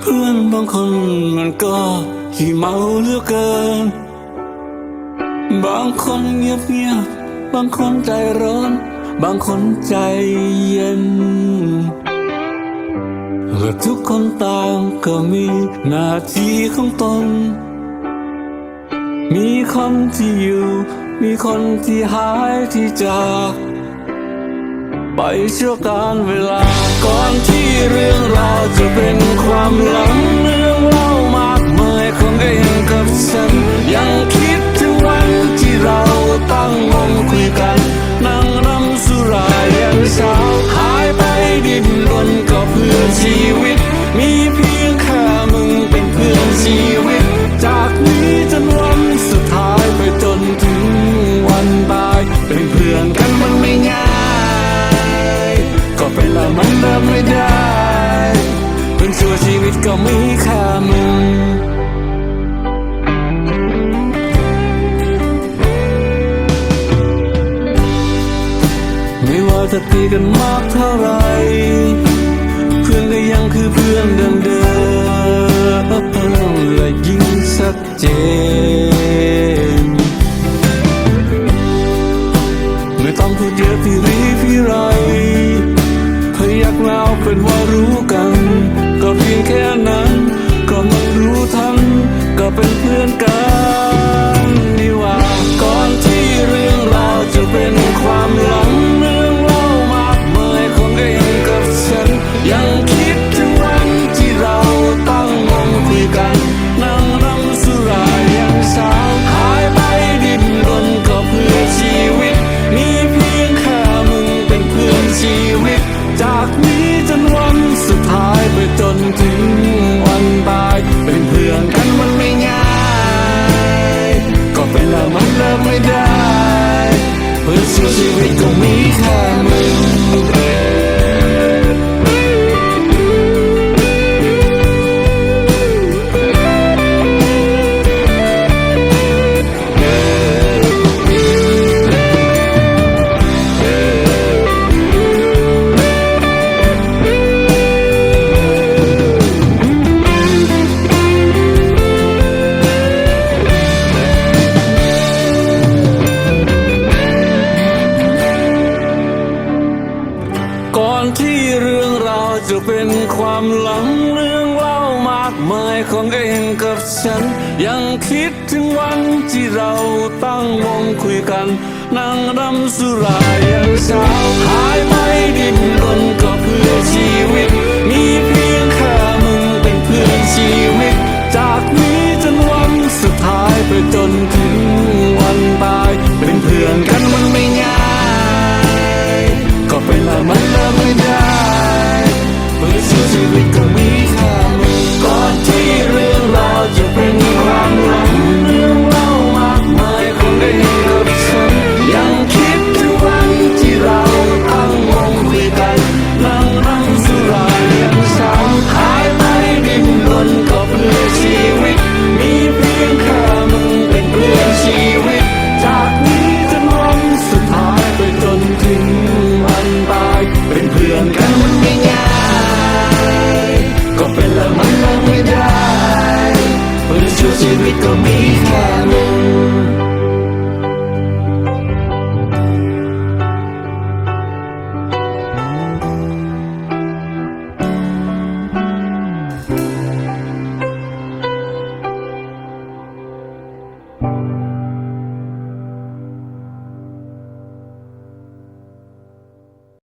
เพื่อนบางคนมันก็ขี้เมาเหลือเกิน บางคนเงียบเงียบบางคนใจร้อน บางคนใจเย็นและทุกคนต่างก็มีหน้าที่ของตน มีคนที่อยู่ มีคนที่หายที่จาก ไปชั่วการเวลาก่อนที่เรื่องราวจะเป็นความหลัง ได้เพื่อนชั่วชีวิตก็มีค่ามึงไม่ว่าจะตีกันมากเท่าไรเพื่อนก็ยังคือเพื่อนเดิมเดิมและยิ่งชัดเจนไม่ต้องพูดเยอะพี่รีพี่ไร เป็นว่ารู้กัน ก็เพียงแค่นั้น จะเป็นความหลังเรื่องเล่ามากมายของเองกับฉัน ยังคิดถึงวันที่เราตั้งวงคุยกัน นั่งรำสุรายันเช้า ไม่ได้เนช่วชีวิตก็มีแค่มึง